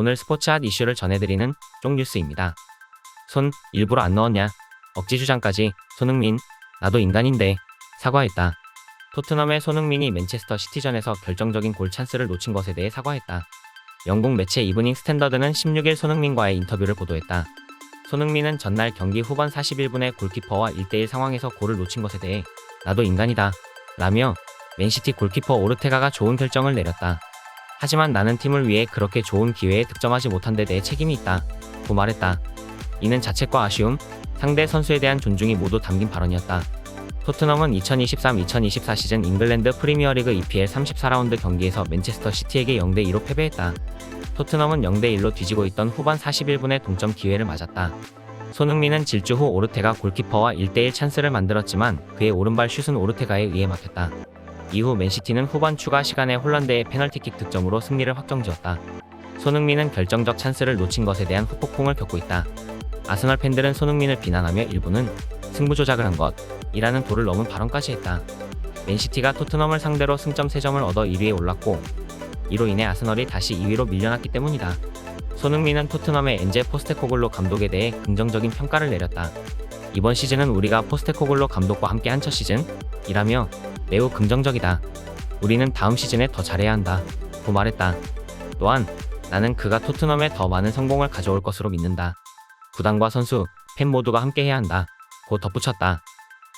오늘 스포츠 핫 이슈를 전해드리는 쪽뉴스입니다. 손 일부러 안 넣었냐? 억지 주장까지 손흥민 나도 인간인데 사과했다. 토트넘의 손흥민이 맨체스터 시티전에서 결정적인 골 찬스를 놓친 것에 대해 사과했다. 영국 매체 이브닝 스탠더드는 16일 손흥민과의 인터뷰를 보도했다. 손흥민은 전날 경기 후반 41분에 골키퍼와 1대1 상황에서 골을 놓친 것에 대해 나도 인간이다. 라며 맨시티 골키퍼 오르테가가 좋은 결정을 내렸다. 하지만 나는 팀을 위해 그렇게 좋은 기회에 득점하지 못한 데 대해 책임이 있다. 고 말했다. 이는 자책과 아쉬움, 상대 선수에 대한 존중이 모두 담긴 발언이었다. 토트넘은 2023-2024 시즌 잉글랜드 프리미어리그 EPL 34라운드 경기에서 맨체스터 시티에게 0대2로 패배했다. 토트넘은 0대1로 뒤지고 있던 후반 41분에 동점 기회를 맞았다. 손흥민은 질주 후 오르테가 골키퍼와 1대1 찬스를 만들었지만 그의 오른발 슛은 오르테가에 의해 막혔다. 이후 맨시티는 후반 추가 시간에 홀란드의 페널티킥 득점으로 승리를 확정지었다. 손흥민은 결정적 찬스를 놓친 것에 대한 후폭풍을 겪고 있다. 아스널 팬들은 손흥민을 비난하며 일부는 승부 조작을 한 것 이라는 도를 넘은 발언까지 했다. 맨시티가 토트넘을 상대로 승점 3점을 얻어 1위에 올랐고 이로 인해 아스널이 다시 2위로 밀려났기 때문이다. 손흥민은 토트넘의 엔제 포스테코글로 감독에 대해 긍정적인 평가를 내렸다. 이번 시즌은 우리가 포스테코글로 감독과 함께 한 첫 시즌 이라며 매우 긍정적이다. 우리는 다음 시즌에 더 잘해야 한다. 고 말했다. 또한 나는 그가 토트넘에 더 많은 성공을 가져올 것으로 믿는다. 구단과 선수, 팬 모두가 함께 해야 한다. 고 덧붙였다.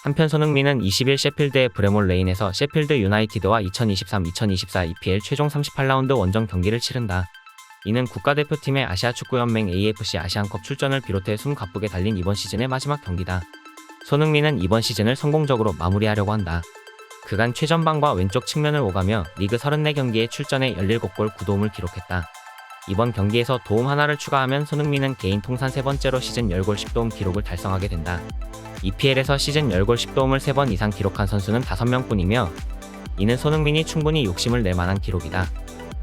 한편 손흥민은 20일 셰필드의 브레몰 레인에서 셰필드 유나이티드와 2023-2024 EPL 최종 38라운드 원정 경기를 치른다. 이는 국가대표팀의 아시아 축구연맹 AFC 아시안컵 출전을 비롯해 숨 가쁘게 달린 이번 시즌의 마지막 경기다. 손흥민은 이번 시즌을 성공적으로 마무리하려고 한다. 그간 최전방과 왼쪽 측면을 오가며 리그 34경기에 출전해 17골 9도움을 기록했다. 이번 경기에서 도움 하나를 추가하면 손흥민은 개인 통산 세 번째로 시즌 10골 10도움 기록을 달성하게 된다. EPL에서 시즌 10골 10도움을 3번 이상 기록한 선수는 5명뿐이며 이는 손흥민이 충분히 욕심을 낼 만한 기록이다.